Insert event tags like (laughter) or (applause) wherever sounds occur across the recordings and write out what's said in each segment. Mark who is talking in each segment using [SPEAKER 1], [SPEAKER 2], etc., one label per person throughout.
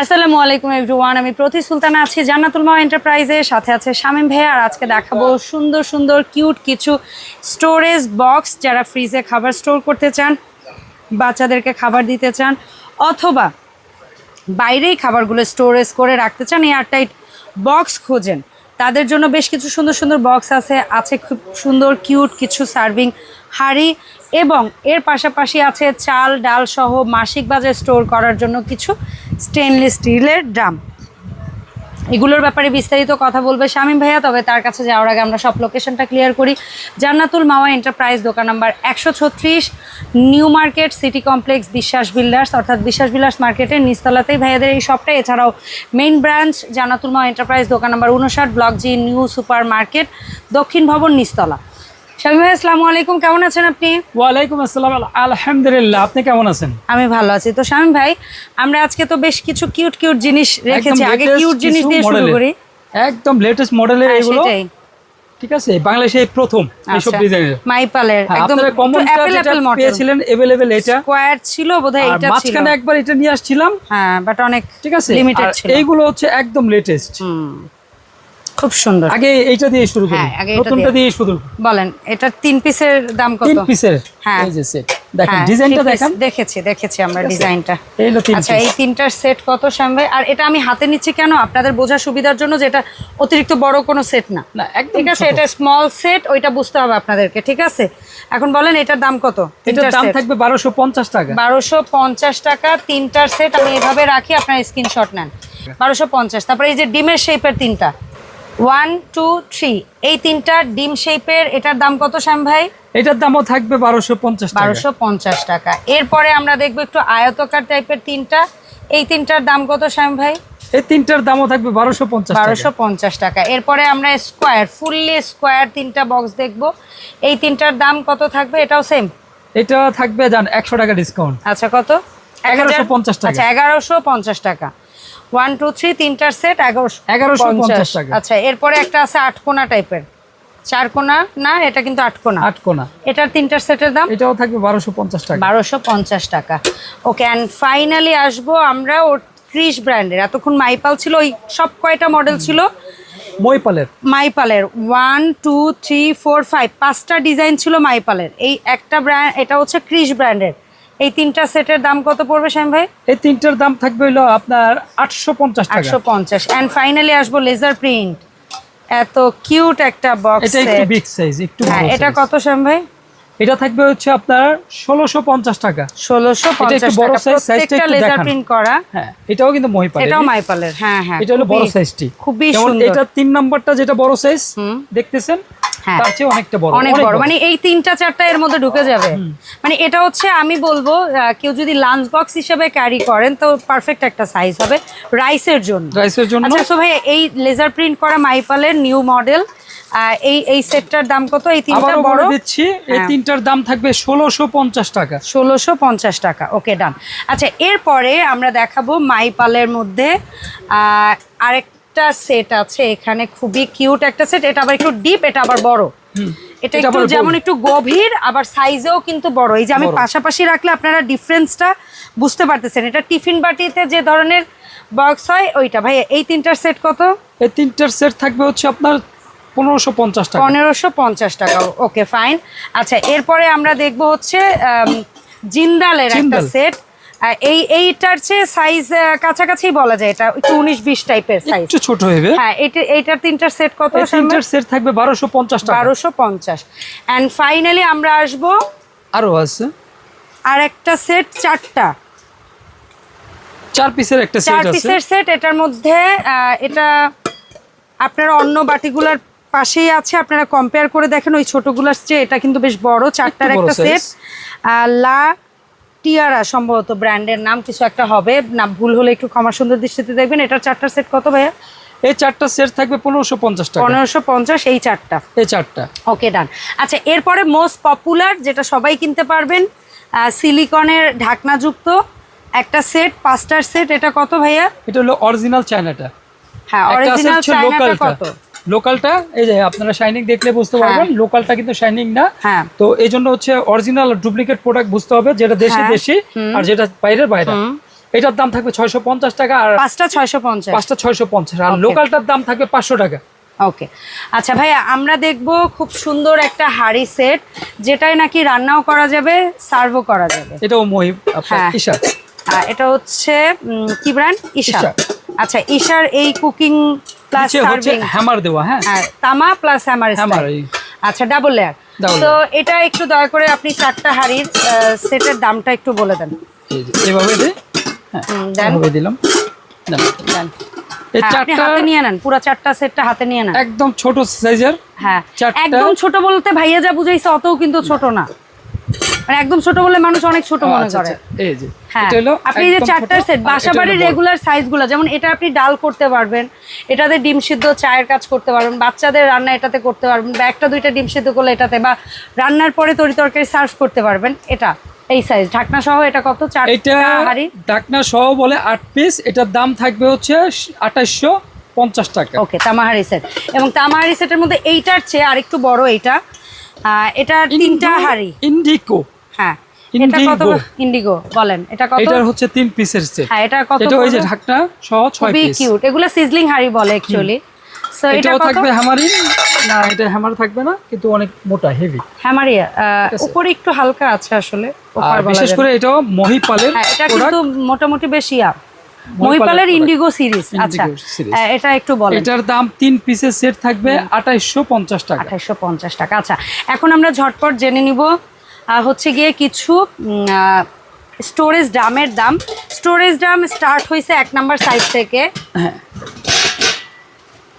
[SPEAKER 1] আসসালামু আলাইকুম এভরিওয়ান আমি প্রতি সুলতানা আছি জান্নাতুল মা এন্টারপ্রাইজে। সাথে আছে শামীম ভাইয়া, আর আজকে দেখাবো সুন্দর সুন্দর কিউট কিছু স্টোরেজ বক্স যারা ফ্রিজে খাবার স্টোর করতে চান, বাচ্চাদেরকে খাবার দিতে চান, অথবা বাইরেই খাবারগুলো স্টোরেজ করে রাখতে চান এয়ারটাইট বক্স খোঁজেন। তাদের জন্য বেশ কিছু সুন্দর সুন্দর বক্স আছে আছে খুব সুন্দর কিউট কিছু সার্ভিং হাড়ি এবং এর পাশাপাশি আছে চাল, ডাল সহ মাসিক বাজার স্টোর করার জন্য কিছু স্টেনলেস স্টিলের ড্রাম এগুলোর ব্যাপারে বিস্তারিত কথা বলবে শামীম ভাইয়া, তবে তার কাছে যাওয়ার আগে আমরা সব লোকেশনটা ক্লিয়ার করি। জান্নাতুল মাওয়া এন্টারপ্রাইজ দোকান নাম্বার একশো ছত্রিশ, New Market City Complex Biswas builders. অর্থাৎ বিশ্বাস বিল্ডার্স মার্কেটের নিস্তলাতেই ভাইয়াদের এই শপটা এছাড়াও main branch Jannatul Mawa enterprise দোকান নাম্বার উনষাট block G New Super Market দক্ষিণ ভবন নিচতলা। শামীম ভাই আসসালামু আলাইকুম কেমন আছেন আপনি
[SPEAKER 2] ওয়ালাইকুম আসসালাম আলহামদুলিল্লাহ আপনি কেমন আছেন
[SPEAKER 1] আমি ভালো আছি তো শামীম ভাই আমরা আজকে তো বেশ কিছু কিউট কিউট জিনিস রেখেছি
[SPEAKER 2] একদম
[SPEAKER 1] আগে
[SPEAKER 2] latest
[SPEAKER 1] কিউট জিনিস
[SPEAKER 2] কিছু
[SPEAKER 1] দিয়ে শুরু
[SPEAKER 2] model-এর।
[SPEAKER 1] করি
[SPEAKER 2] একদম লেটেস্ট মডেলের
[SPEAKER 1] হ্যাঁ,
[SPEAKER 2] এগুলো
[SPEAKER 1] সেটাই
[SPEAKER 2] ঠিক আছে বাংলাদেশে এই প্রথম এইসব
[SPEAKER 1] আচ্ছা
[SPEAKER 2] ডিজাইনের
[SPEAKER 1] মাইপালের একদম
[SPEAKER 2] আপনারা কমন
[SPEAKER 1] অ্যাপেল
[SPEAKER 2] যেটা
[SPEAKER 1] অ্যাপেল মডেল
[SPEAKER 2] পেয়েছিলেন अवेलेबल এটা
[SPEAKER 1] স্কোয়ার ছিল বোধহয়
[SPEAKER 2] আর
[SPEAKER 1] এটা ছিল
[SPEAKER 2] মাঝখানে একবার এটা নিয়ে আসছিলাম
[SPEAKER 1] হ্যাঁ বাট অনেক
[SPEAKER 2] ঠিক আছে
[SPEAKER 1] লিমিটেড
[SPEAKER 2] আর
[SPEAKER 1] ছিল
[SPEAKER 2] এইগুলো হচ্ছে একদম লেটেস্ট
[SPEAKER 1] হুম, খুব সুন্দর।
[SPEAKER 2] আগে এইটা দিয়ে শুরু করি।
[SPEAKER 1] হ্যাঁ,
[SPEAKER 2] নতুনটা
[SPEAKER 1] দিয়ে।
[SPEAKER 2] শুরু
[SPEAKER 1] বলেন এটা তিন পিসের দাম কত?
[SPEAKER 2] তিন পিসের?
[SPEAKER 1] হ্যাঁ।
[SPEAKER 2] এই যে সেট দেখেন
[SPEAKER 1] হ্যাঁ,
[SPEAKER 2] ডিজাইনটা দেখেন।
[SPEAKER 1] দেখেছি দেখেছি আমরা ডিজাইনটা। আচ্ছা এই তিনটার সেট কত শ্যামভাই আর এটা আমি হাতে নিচ্ছি কেন? আপনাদের বোঝার সুবিধার জন্য যেটা অতিরিক্ত বড় কোনো সেট না। ঠিক আছে এটা স্মল সেট ওইটা বুঝতে হবে আপনাদেরকে ঠিক আছে? এখন বলেন এটার দাম কত?
[SPEAKER 2] এটার দাম থাকবে বারোশো পঞ্চাশ টাকা।
[SPEAKER 1] বারোশো পঞ্চাশ টাকা তিনটার সেট আমি এভাবে রাখি আপনার স্ক্রিনশট নেন। বারোশো পঞ্চাশ তারপরে এই যে ডিমের শেপের তিনটা। ওয়ান টু থ্রি এই তিনটা ডিম শেপের এটার দাম কত শ্যাম ভাই?
[SPEAKER 2] এটার দামও থাকবে বারোশো পঞ্চাশ
[SPEAKER 1] বারোশো পঞ্চাশ টাকা। এরপরে আমরা দেখব একটু আয়তকার টাইপের তিনটা। এই তিনটার দাম কত শ্যাম ভাই?
[SPEAKER 2] এই তিনটার দামও থাকবে বারোশো পঞ্চাশ
[SPEAKER 1] বারোশো পঞ্চাশ টাকা। এরপরে আমরা স্কোয়ার ফুললি স্কোয়ার তিনটা বক্স দেখব। এই তিনটার দাম কত থাকবে? এটাও সেম
[SPEAKER 2] এটা থাকবে জান একশো টাকা ডিসকাউন্ট
[SPEAKER 1] আচ্ছা কত?
[SPEAKER 2] 1150 টাকা।
[SPEAKER 1] আচ্ছা এগারোশো পঞ্চাশ টাকা। ওয়ান টু থ্রি তিনটার সেট এগারোশো
[SPEAKER 2] 1150 টাকা।
[SPEAKER 1] আচ্ছা এরপরে একটা আছে আট কোনা টাইপের চার কোনা? না এটা কিন্তু আট কোনা।
[SPEAKER 2] আট কোনা।
[SPEAKER 1] এটার তিনটার সেটের দাম?
[SPEAKER 2] এটাও থাকবে বারোশো পঞ্চাশ টাকা।
[SPEAKER 1] বারোশো পঞ্চাশ টাকা। ওকে অ্যান্ড ফাইনালি আসব আমরা ওর ক্রিস ব্র্যান্ডের এতক্ষণ মাইপাল ছিল ওই সব কয়টা মডেল ছিল?
[SPEAKER 2] মইপালের
[SPEAKER 1] মাইপালের one two three four five পাঁচটা ডিজাইন ছিল মাইপালের এই একটা ব্র্যান্ড এটা হচ্ছে ক্রিস ব্র্যান্ডের এই তিনটা সেটের দাম কত পড়বে শ্যাম ভাই?
[SPEAKER 2] এই তিনটার দাম থাকবে হলো আপনার আটশো পঞ্চাশ টাকা।
[SPEAKER 1] আটশো পঞ্চাশ। অ্যান্ড ফাইনালি আসব লেজার প্রিন্ট এত কিউট একটা বক্স
[SPEAKER 2] এটা একটু বিগ সাইজ একটু
[SPEAKER 1] হ্যাঁ এটা কত শ্যাম ভাই?
[SPEAKER 2] এটা থাকবে হচ্ছে আপনার ষোলোশো পঞ্চাশ টাকা।
[SPEAKER 1] ষোলোশো পঞ্চাশ
[SPEAKER 2] বড়
[SPEAKER 1] টাকা।
[SPEAKER 2] size, size টা
[SPEAKER 1] প্রত্যেকটা
[SPEAKER 2] একটু
[SPEAKER 1] লেজার প্রিন্ট করা।
[SPEAKER 2] হ্যাঁ এটাও কিন্তু মহিপাল
[SPEAKER 1] এটাও মাইপালের হ্যাঁ হ্যাঁ
[SPEAKER 2] এটা হলো বড় সাইজটি
[SPEAKER 1] খুবই সুন্দর।
[SPEAKER 2] এটা তিন নাম্বারটা যেটা বড় সাইজ দেখতেছেন। তার চেয়ে অনেকটা বড়
[SPEAKER 1] অনেক বড়। মানে এই তিনটা চারটা এর মধ্যে ঢুকে যাবে। মানে এটা হচ্ছে আমি বলব কেউ যদি লাঞ্চ বক্স হিসেবে ক্যারি করেন তো পারফেক্ট একটা সাইজ হবে। রাইসের জন্য।
[SPEAKER 2] রাইসের জন্য?
[SPEAKER 1] আচ্ছা সো ভাই এই লেজার প্রিন্ট করা মাইপালের নিউ মডেল এই এই সেটটার দাম কত? এই তিনটা বড়?
[SPEAKER 2] দিচ্ছি এই
[SPEAKER 1] হ্যাঁ।
[SPEAKER 2] তিনটার দাম থাকবে ষোলোশো পঞ্চাশ টাকা।
[SPEAKER 1] ষোলোশো পঞ্চাশ টাকা। ওকে ডান আচ্ছা এরপরে আমরা দেখাবো মাইপালের মধ্যে আহ, আরেকটা সেট আছে এখানে খুবই কিউট একটা সেট এটা আবার একটু ডিপ এটা আবার বড়। এটা একটু যেমন একটু গভীর আবার সাইজেও কিন্তু বড়। এই যে আমি পাশাপাশি রাখলে আপনারা ডিফারেন্সটা বুঝতে পারতেছেন। এটা টিফিন বাটিতে যে ধরনের বক্স হয় ওইটা। ভাই এই তিনটার সেট কত?
[SPEAKER 2] এই তিনটার সেট থাকবে হচ্ছে আপনার পনেরোশো পঞ্চাশ টাকা।
[SPEAKER 1] পনেরোশো পঞ্চাশ টাকা। ওকে ফাইন আচ্ছা এরপরে আমরা দেখব হচ্ছে জিন্দালের একটা সেট এই এইটার চেয়ে সাইজ কাছাকাছি বলা যায় এটা একটু উনিশ বিশ টাইপের সাইজ
[SPEAKER 2] একটু ছোট হবে
[SPEAKER 1] হ্যাঁ এটা এইটার তিনটার সেট কত
[SPEAKER 2] তিনটার সেট থাকবে বারোশো পঞ্চাশ টাকা।
[SPEAKER 1] বারোশো পঞ্চাশ। অ্যান্ড ফাইনালি আমরা আসব
[SPEAKER 2] আরও আছে।
[SPEAKER 1] আর একটা সেট চারটা।
[SPEAKER 2] চার পিসের একটা
[SPEAKER 1] চার
[SPEAKER 2] সেট আছে।
[SPEAKER 1] পিসের সেট এটার মধ্যে এটা আপনারা অন্য বাটিগুলার পাশেই আছে আপনারা কম্পেয়ার করে দেখেন ওই ছোটগুলার চেয়ে এটা কিন্তু বেশ বড় চারটার
[SPEAKER 2] একটা
[SPEAKER 1] সেট। লা টিয়ারা সম্ভবত ব্র্যান্ডের নাম কিছু একটা হবে। না ভুল হলে একটু ক্ষমা সুন্দর দৃষ্টিতে দেখবেন। এটার চারটার সেট কত ভাইয়া?
[SPEAKER 2] এই চারটা সেট থাকবে পনেরোশো পঞ্চাশ টাকা।
[SPEAKER 1] পনেরোশো পঞ্চাশ এই চারটা।
[SPEAKER 2] এই চারটা।
[SPEAKER 1] ওকে ডান। আচ্ছা এরপরে মোস্ট পপুলার যেটা সবাই কিনতে পারবেন সিলিকনের ঢাকনাযুক্ত একটা সেট পাঁচটার সেট। এটা কত ভাইয়া?
[SPEAKER 2] এটা হলো অরিজিনাল চায়নাটা
[SPEAKER 1] হ্যাঁ অরিজিনাল চায়নাটা কত?
[SPEAKER 2] লোকালটা এই যে আপনারা শাইনিং দেখলে বুঝতে
[SPEAKER 1] হ্যাঁ।
[SPEAKER 2] পারবেন লোকালটা কিন্তু শাইনিং না।
[SPEAKER 1] হ্যাঁ।
[SPEAKER 2] তো এই জন্য হচ্ছে অরিজিনাল ডুপ্লিকেট প্রোডাক্ট বুঝতে হবে যেটা দেশি
[SPEAKER 1] হ্যাঁ।
[SPEAKER 2] দেশি আর যেটা বাইরের বাইরে। এটার দাম থাকবে ছয়শো পঞ্চাশ টাকা আর
[SPEAKER 1] পাঁচটা ছয়শো পঞ্চাশ।
[SPEAKER 2] পাঁচটা ছয়শো পঞ্চাশ। আর লোকালটার দাম থাকবে পাঁচশো টাকা।
[SPEAKER 1] ওকে আচ্ছা ভাইয়া আমরা দেখব খুব সুন্দর একটা হাড়ি সেট যেটাই নাকি রান্নাও করা যাবে সার্ভও করা যাবে।
[SPEAKER 2] এটাও মহিব
[SPEAKER 1] হ্যাঁ।
[SPEAKER 2] ঈশা
[SPEAKER 1] এটা হচ্ছে কি ব্র্যান্ড ঈশা। আচ্ছা ঈশার এই কুকিং প্লাস
[SPEAKER 2] হচ্ছে
[SPEAKER 1] সার্ভিং
[SPEAKER 2] হ্যামার দেওয়া হ্যাঁ?
[SPEAKER 1] আর তামা প্লাস হ্যামার
[SPEAKER 2] হ্যামার
[SPEAKER 1] আচ্ছা ডাবল লেয়ার তো এটা একটু দয়া করে আপনি চারটা হাড়ির সেটের দামটা একটু বলে দেন।
[SPEAKER 2] এই যে, এভাবে দিই হ্যাঁ দিলাম। দেন।
[SPEAKER 1] হ্যাঁ,
[SPEAKER 2] একদম ছোট সাইজের
[SPEAKER 1] হ্যাঁ একদম ছোট বলতে ভাইয়া যা বুঝাইছে অতও কিন্তু ছোট না। মানে একদম ছোট বলে মানুষ অনেক ছোট মনে
[SPEAKER 2] আচ্ছা,
[SPEAKER 1] করে।
[SPEAKER 2] আচ্ছা, এই যে
[SPEAKER 1] হ্যাঁ।
[SPEAKER 2] এটা হলো
[SPEAKER 1] আপনি যে চারটার সেট
[SPEAKER 2] আর
[SPEAKER 1] বাসা
[SPEAKER 2] এটা হলো
[SPEAKER 1] বাড়ির রেগুলার সাইজগুলো যেমন এটা আপনি ডাল করতে পারবেন এটাতে ডিম সিদ্ধ চায়ের কাজ করতে পারবেন বাচ্চাদের রান্না এটাতে করতে পারবেন বা একটা দুইটা ডিম সিদ্ধ করলে এটাতে বা রান্নার পরে তরি তরকারি সার্ভ করতে পারবেন এটা এই সাইজ ঢাকনা সহ এটা কত? চার
[SPEAKER 2] এটা
[SPEAKER 1] হাড়ি?
[SPEAKER 2] ডাকনা সহ বলে আট পিস এটার দাম থাকবে হচ্ছে আঠাশশো পঞ্চাশ টাকা।
[SPEAKER 1] ওকে তামাহারি সেট এবং তামাহারি সেটের মধ্যে এইটার চেয়ে আরেকটু বড় এইটা এটার তিনটা হাড়ি।
[SPEAKER 2] ইন্ডিকো
[SPEAKER 1] হ্যাঁ। এটা কত ইন্ডিগো বলেন এটা কত?
[SPEAKER 2] এটার হচ্ছে তিন পিসের সেট
[SPEAKER 1] হ্যাঁ এটা কত
[SPEAKER 2] এটা ওই যে ঢাকনা সহ ছয় পিস
[SPEAKER 1] কিউট এগুলো সিজলিং হাড়ি বলে অ্যাকচুয়ালি সো এটা
[SPEAKER 2] থাকবে হ্যামারিং না এটা হ্যামার থাকবে না কিন্তু অনেক মোটা হেভি
[SPEAKER 1] হ্যামারিয়া উপরে একটু হালকা আছে আসলে
[SPEAKER 2] আর বিশেষ করে এটাও মহিপালের
[SPEAKER 1] হ্যাঁ এটা কিন্তু মোটামুটি বেশি আপ
[SPEAKER 2] মহিপালের
[SPEAKER 1] ইন্ডিগো সিরিজ আচ্ছা। এটা একটু বলেন।
[SPEAKER 2] এটার দাম তিন পিসের সেট থাকবে আঠাইশশো পঞ্চাশ টাকা।
[SPEAKER 1] আঠাইশশো পঞ্চাশ টাকা আচ্ছা। এখন আমরা ঝটপট জেনে নিব আহ, হচ্ছে গিয়ে কিছু স্টোরেজ ড্রামের দাম। স্টোরেজ ড্রাম স্টার্ট হয়েছে এক নাম্বার সাইজ থেকে।
[SPEAKER 2] হ্যাঁ।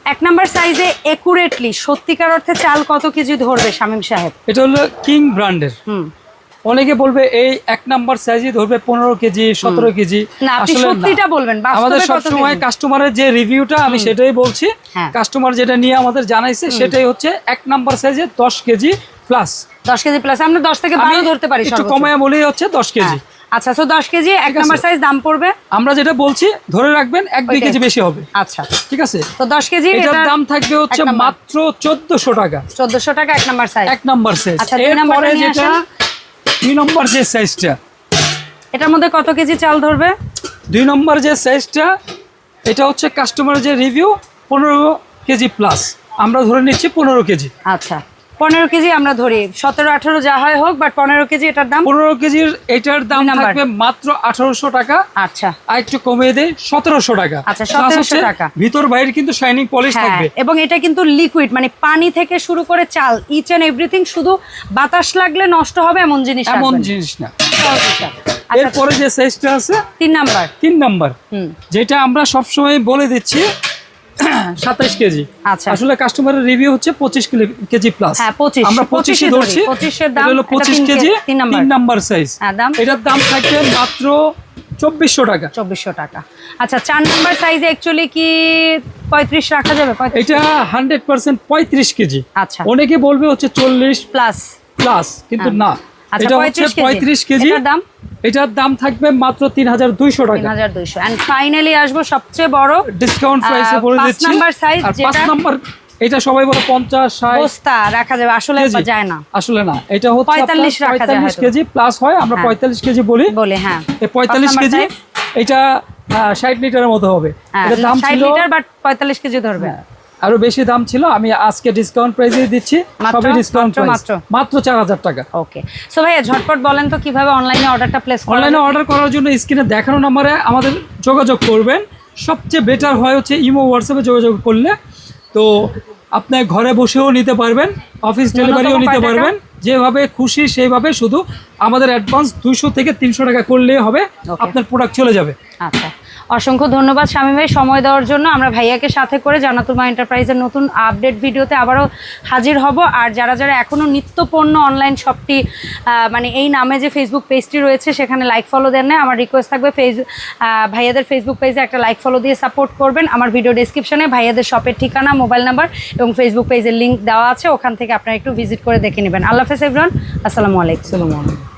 [SPEAKER 1] এক নাম্বার সাইজে একুরেটলি সত্যিকার অর্থে চাল কত কেজি ধরবে শামীম সাহেব?
[SPEAKER 2] এটা হলো কিং ব্র্যান্ডের
[SPEAKER 1] হুম।
[SPEAKER 2] অনেকে বলবে এই এক নাম্বার সাইজই ধরবে পনেরো কেজি সতেরো কেজি।
[SPEAKER 1] সত্যিটা বলবেন
[SPEAKER 2] আমাদের সবসময় কাস্টমারের যে রিভিউটা আমি সেটাই বলছি।
[SPEAKER 1] হ্যাঁ।
[SPEAKER 2] কাস্টমার যেটা নিয়ে আমাদের জানাইছে সেটাই হচ্ছে এক নাম্বার সাইজে দশ কেজি প্লাস
[SPEAKER 1] দশ কেজি প্লাস আমরা দশ থেকে বারো ধরতে পারি
[SPEAKER 2] একটু কমায় বলেই হচ্ছে দশ কেজি।
[SPEAKER 1] হ্যাঁ। আচ্ছা তো দশ কেজি এক নাম্বার সাইজ দাম পড়বে?
[SPEAKER 2] আমরা যেটা বলছি ধরে রাখবেন এক দুই
[SPEAKER 1] ওইটাই।
[SPEAKER 2] কেজি বেশি হবে।
[SPEAKER 1] আচ্ছা।
[SPEAKER 2] ঠিক আছে?
[SPEAKER 1] তো দশ কেজি
[SPEAKER 2] এটার দাম থাকবে হচ্ছে মাত্র চোদ্দশো টাকা।
[SPEAKER 1] চোদ্দশো টাকা এক নাম্বার সাইজ
[SPEAKER 2] এক নাম্বার সাইজ
[SPEAKER 1] আচ্ছা,
[SPEAKER 2] এরপরে যেটা দুই নম্বর যে সাইজটা
[SPEAKER 1] এটার মধ্যে কত কেজি চাল ধরবে?
[SPEAKER 2] দুই নম্বর যে সাইজটা এটা হচ্ছে কাস্টমারের যে রিভিউ পনেরো কেজি প্লাস আমরা ধরে নিচ্ছি পনেরো কেজি।
[SPEAKER 1] আচ্ছা। পনেরো কেজি আমরা ধরি। সতেরো আঠারো যা হয় হোক বাট পনেরো কেজি এটার দাম
[SPEAKER 2] পনেরো কেজির এটার দাম থাকবে মাত্র আঠারোশো টাকা।
[SPEAKER 1] আচ্ছা।
[SPEAKER 2] আর একটু কমিয়ে দেয় সতেরোশো টাকা।
[SPEAKER 1] আচ্ছা,
[SPEAKER 2] Plus
[SPEAKER 1] 1700
[SPEAKER 2] হচ্ছে
[SPEAKER 1] টাকা।
[SPEAKER 2] ভিতর বাইরে কিন্তু শাইনিং পলিশ
[SPEAKER 1] হ্যাঁ
[SPEAKER 2] থাকবে।
[SPEAKER 1] এবং এটা কিন্তু লিকুইড মানে পানি থেকে শুরু করে চাল ইচ এন্ড এভরিথিং শুধু বাতাস লাগলে নষ্ট হবে এমন জিনিস
[SPEAKER 2] এমন জিনিস না।
[SPEAKER 1] আচ্ছা।
[SPEAKER 2] এরপরে যে সাইজটা আছে
[SPEAKER 1] তিন নাম্বার।
[SPEAKER 2] তিন নাম্বার।
[SPEAKER 1] হুম।
[SPEAKER 2] যেটা আমরা সবসময় বলে দিচ্ছি (coughs) সাতাইশ কেজি।
[SPEAKER 1] আচ্ছা।
[SPEAKER 2] আসলে কাস্টমারের রিভিউ হচ্ছে পঁচিশ কেজি প্লাস
[SPEAKER 1] হ্যাঁ, 25
[SPEAKER 2] আমরা
[SPEAKER 1] 25
[SPEAKER 2] পঁচিশে
[SPEAKER 1] ধরি।
[SPEAKER 2] ধরছি।
[SPEAKER 1] 25 এর দাম,
[SPEAKER 2] হলো পঁচিশ কেজি
[SPEAKER 1] তিন নাম্বার।
[SPEAKER 2] সাইজ
[SPEAKER 1] হ্যাঁ, দাম?
[SPEAKER 2] এটার দাম থাকবে মাত্র চব্বিশশো টাকা।
[SPEAKER 1] চব্বিশশো টাকা। আচ্ছা চার নাম্বার সাইজে অ্যাকচুয়ালি কি পঁয়ত্রিশ রাখা যাবে?
[SPEAKER 2] এটা হান্ড্রেড পার্সেন্ট পঁয়ত্রিশ কেজি।
[SPEAKER 1] আচ্ছা।
[SPEAKER 2] অনেকে বলবে হচ্ছে চল্লিশ
[SPEAKER 1] প্লাস
[SPEAKER 2] প্লাস কিন্তু না।
[SPEAKER 1] আচ্ছা
[SPEAKER 2] এটা হচ্ছে
[SPEAKER 1] 35
[SPEAKER 2] পঁয়ত্রিশ কেজি।
[SPEAKER 1] এটার দাম?
[SPEAKER 2] এটার দাম থাকবে মাত্র তিন হাজার দুইশো টাকা।
[SPEAKER 1] হাজার দুইশো। ফাইনালি আসব সবচেয়ে বড়
[SPEAKER 2] ডিসকাউন্ট প্রাইসে বলে দিচ্ছি।
[SPEAKER 1] নাম্বার size
[SPEAKER 2] আর পাঁচ নাম্বার এটা সবাই বলে পঞ্চাশ ষাট
[SPEAKER 1] বস্তা রাখা যাবে আসলে যায় না।
[SPEAKER 2] আসলে না এটা হচ্ছে
[SPEAKER 1] 45 রাখা যায়
[SPEAKER 2] পঁয়তাল্লিশ
[SPEAKER 1] হয়তো।
[SPEAKER 2] কেজি প্লাস হয় আমরা
[SPEAKER 1] হ্যাঁ।
[SPEAKER 2] পঁয়তাল্লিশ কেজি বলি।
[SPEAKER 1] বলে হ্যাঁ।
[SPEAKER 2] এই পঁয়তাল্লিশ কেজি এটা ষাট লিটারের মতো হবে।
[SPEAKER 1] হ্যাঁ
[SPEAKER 2] দাম ছিল
[SPEAKER 1] লিটার বাট পঁয়তাল্লিশ কেজি ধরবে।
[SPEAKER 2] হ্যাঁ, আরও বেশি দাম ছিল আমি আজকে ডিসকাউন্ট প্রাইসে দিচ্ছি? সবই ডিসকাউন্ট
[SPEAKER 1] মাত্র, মাত্র?
[SPEAKER 2] মাত্র চার হাজার টাকা।
[SPEAKER 1] ওকে সো ভাইয়া ঝটপট বলেন তো কীভাবে অনলাইনে অর্ডারটা প্লেস করা
[SPEAKER 2] অনলাইনে অর্ডার করার জন্য স্ক্রিনে দেখানো নাম্বারে আমাদের যোগাযোগ করবেন। সবচেয়ে বেটার হয় হচ্ছে ইমো হোয়াটসঅ্যাপে যোগাযোগ করলে। তো আপনি ঘরে বসেও নিতে পারবেন অফিস ডেলিভারিও নিতে পারবেন। যেভাবে খুশি সেইভাবে শুধু আমাদের অ্যাডভান্স দুইশো থেকে তিনশো টাকা করলেই হবে আপনার প্রোডাক্ট চলে যাবে।
[SPEAKER 1] আচ্ছা। অসংখ্য ধন্যবাদ স্বামী ভাই। সময় দেওয়ার জন্য আমরা ভাইয়াকে সাথে করে জানাতুমা এন্টারপ্রাইজের নতুন আপডেট ভিডিওতে আবারও হাজির হব। আর যারা যারা এখনও নিত্য পণ্য অনলাইন শপটি মানে এই নামে যে ফেসবুক পেজটি রয়েছে, সেখানে লাইক ফলো দেন না আমার রিকোয়েস্ট থাকবে ফেস ভাইয়াদের ফেসবুক পেজে একটা লাইক ফলো দিয়ে সাপোর্ট করবেন। আমার ভিডিও ডিসক্রিপশনে ভাইয়াদের শপের ঠিকানা মোবাইল নাম্বার এবং ফেসবুক পেজের লিঙ্ক দেওয়া আছে, ওখান থেকে আপনারা একটু ভিজিট করে দেখে নেবেন। আল্লাহ হাফেজ এভরান আসসালামু আলাইকুম।
[SPEAKER 2] আসসালামু আলাইকুম।